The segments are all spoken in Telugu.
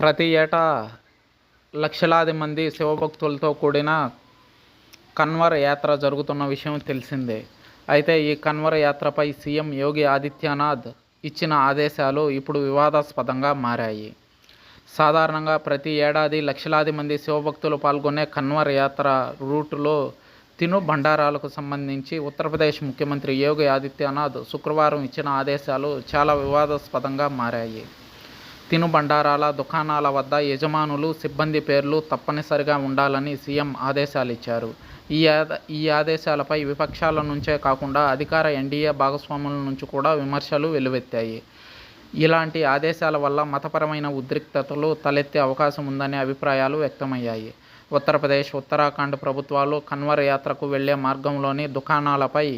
ప్రతి ఏటా లక్షలాది మంది శివభక్తులతో కూడిన కన్వర్ యాత్ర జరుగుతున్న విషయం తెలిసిందే. అయితే ఈ కన్వర్ యాత్రపై సీఎం యోగి ఆదిత్యనాథ్ ఇచ్చిన ఆదేశాలు ఇప్పుడు వివాదాస్పదంగా మారాయి. సాధారణంగా ప్రతి ఏడాది లక్షలాది మంది శివభక్తులు పాల్గొనే కన్వర్ యాత్ర రూటులో తిను బండారాలకు సంబంధించి ఉత్తరప్రదేశ్ ముఖ్యమంత్రి యోగి ఆదిత్యనాథ్ శుక్రవారం ఇచ్చిన ఆదేశాలు చాలా వివాదాస్పదంగా మారాయి. తినుబండారాల దుకాణాల వద్ద యజమానులు సిబ్బంది పేర్లు తప్పనిసరిగా ఉండాలని సీఎం ఆదేశాలు ఇచ్చారు ఈ ఈ ఆదేశాలపై విపక్షాల నుంచే కాకుండా అధికార ఎన్డీఏ భాగస్వాముల నుంచి కూడా విమర్శలు వెల్లువెత్తాయి ఇలాంటి ఆదేశాల వల్ల మతపరమైన ఉద్రిక్తతలు తలెత్తే అవకాశం ఉందనే అభిప్రాయాలు వ్యక్తమయ్యాయి. ఉత్తరప్రదేశ్ ఉత్తరాఖండ్ ప్రభుత్వాలు కన్వర్ యాత్రకు వెళ్ళే మార్గంలోని దుకాణాలపై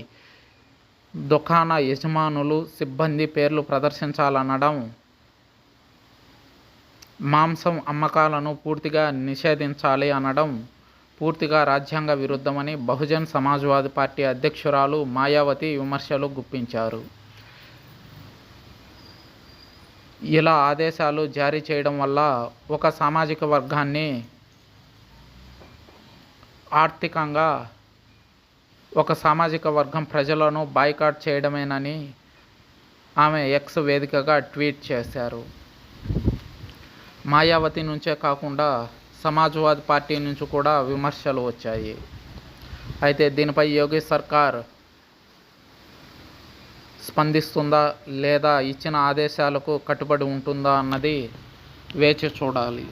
దుకాణ యజమానులు సిబ్బంది పేర్లు ప్రదర్శించాలనడం మాంసం అమ్మకాలను పూర్తిగా నిషేధించాలి అనడం పూర్తిగా రాజ్యాంగ విరుద్ధమని బహుజన్ సమాజ్వాదీ పార్టీ అధ్యక్షురాలు మాయావతి విమర్శలు గుప్పించారు. ఇలా ఆదేశాలు జారీ చేయడం వల్ల ఒక సామాజిక వర్గాన్ని ఆర్థికంగా ఒక సామాజిక వర్గం ప్రజలను బాయ్కాట్ చేయడమేనని ఆమె ఎక్స్ వేదికగా ట్వీట్ చేశారు. మాయావతి నుంచే కాకుండా సమాజ్వాదీ పార్టీ నుంచి కూడా విమర్శలు వచ్చాయి. అయితే దీనిపై యోగి సర్కార్ స్పందిస్తుందా లేదా ఇచ్చిన ఆదేశాలకు కట్టుబడి ఉంటుందా అన్నది వేచి చూడాలి.